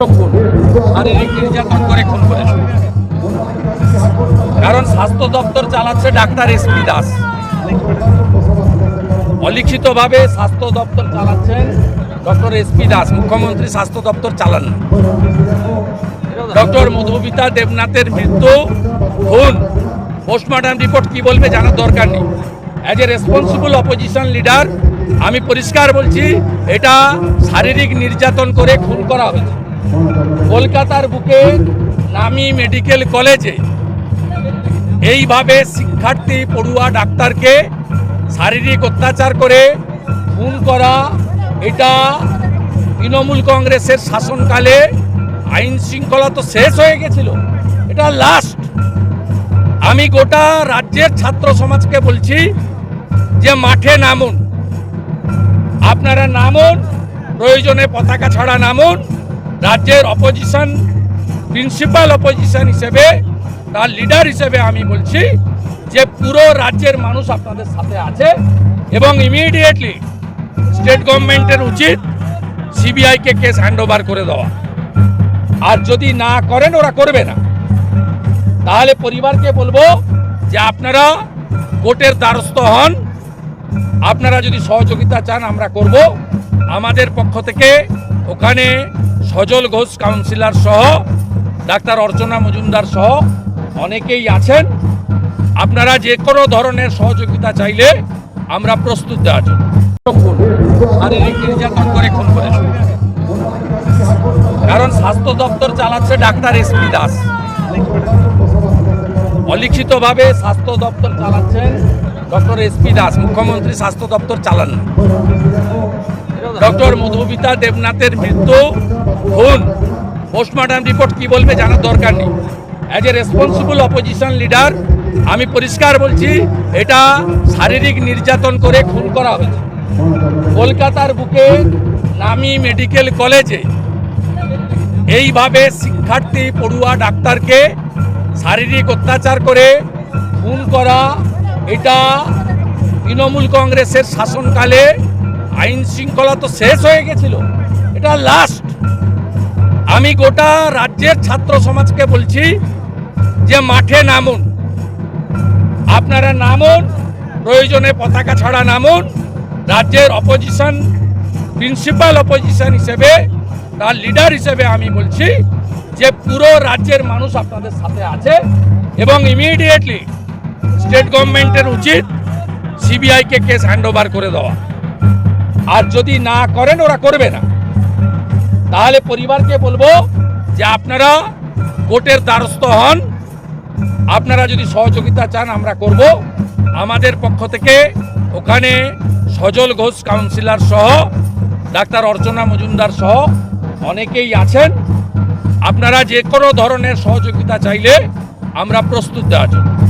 শারীরিক নির্যাতন কারণ স্বাস্থ্য দপ্তর চালাচ্ছে ডাক্তার এসপি দাস। অলিখিতভাবে স্বাস্থ্য দপ্তর চালাচ্ছেন ডক্টর এসপি দাস। মুখ্যমন্ত্রী স্বাস্থ্য দপ্তর চালান ডক্টর মধুমিতা দেবনাথের মৃত্যু, খুন, পোস্টমর্টম রিপোর্ট কি বলবে জানার দরকার নেই। As a responsible opposition leader আমি পরিষ্কার বলছি, এটা শারীরিক নির্যাতন করে খুন করা হয়েছে কলকাতার বুকে নামি মেডিকেল কলেজে। এইভাবে শিক্ষার্থী পড়ুয়া ডাক্তারকে শারীরিক অত্যাচার করে খুন করা, এটা তৃণমূল কংগ্রেসের শাসনকালে আইন শৃঙ্খলা তো শেষ হয়ে গেছিল, এটা লাস্ট আমি গোটা রাজ্যের ছাত্র সমাজকে বলছি যে মাঠে নামুন। আপনারা নামুন, প্রয়োজনে পতাকা ছাড়া নামুন। রাজ্যের অপোজিশন প্রিন্সিপাল অপোজিশন হিসেবে, তার লিডার হিসেবে আমি বলছি যে পুরো রাজ্যের মানুষ আপনাদের সাথে আছে এবং ইমিডিয়েটলি স্টেট গভর্নমেন্টের উচিত সিবিআইকে কেস হ্যান্ড করে দেওয়া। আর যদি না করেন, ওরা করবে না। তাহলে পরিবারকে বলব যে আপনারা কোর্টের দ্বারস্থ হন। আপনারা যদি সহযোগিতা চান, আমরা করব। আমাদের পক্ষ থেকে ওখানে সজল ঘোষ কাউন্সিলর সহ, ডাক্তার অর্চনা মজুমদার সহ অনেকেই আছেন। আপনারা যে কোনো ধরনের সহযোগিতা চাইলে আমরা প্রস্তুত দেওয়ার জন্য। শারীরিক নির্যাতন করে খুন করেছে কারণ স্বাস্থ্য দপ্তর চালাচ্ছে ডাক্তার এসপি দাস। অলিখিতভাবে স্বাস্থ্য দপ্তর চালাচ্ছেন ডক্টর এসপি দাস। মুখ্যমন্ত্রী স্বাস্থ্য দপ্তর চালান ডক্টর মধুমিতা দেবনাথের মৃত্যু, খুন। পোস্টমর্টম রিপোর্ট কি বলবে জানার দরকার নেই। As a responsible opposition leader আমি পরিষ্কার বলছি, এটা শারীরিক নির্যাতন করে খুন করা হয়েছে। কলকাতার বুকে নামি মেডিকেল কলেজে এইভাবে শিক্ষার্থী, পড়ুয়া, ডাক্তারকে শারীরিক অত্যাচার করে খুন করা, এটা তৃণমূল কংগ্রেসের শাসনকালে আইন শৃঙ্খলা তো শেষ হয়ে গেছিল। এটা লাস্ট আমি গোটা রাজ্যের ছাত্র সমাজকে বলছি যে মাঠে নামুন। আপনারা নামুন, প্রয়োজনে পতাকা ছাড়া নামুন। রাজ্যের অপোজিশন প্রিন্সিপাল অপোজিশন হিসেবে, তার লিডার হিসেবে আমি বলছি যে পুরো রাজ্যের মানুষ আপনাদের সাথে আছে এবং ইমিডিয়েটলি স্টেট গভর্নমেন্টের উচিত সিবিআইকে কেস হ্যান্ডওভার করে দেওয়া। আর যদি না করেন, ওরা করবে না। তাহলে পরিবারকে বলব যে আপনারা কোর্টের দ্বারস্থ হন। আপনারা যদি সহযোগিতা চান, আমরা করব। আমাদের পক্ষ থেকে ওখানে সজল ঘোষ কাউন্সিলর সহ, ডাক্তার অর্চনা মজুমদার সহ অনেকেই আছেন। আপনারা যে কোনো ধরনের সহযোগিতা চাইলে আমরা প্রস্তুত দেওয়ার জন্য।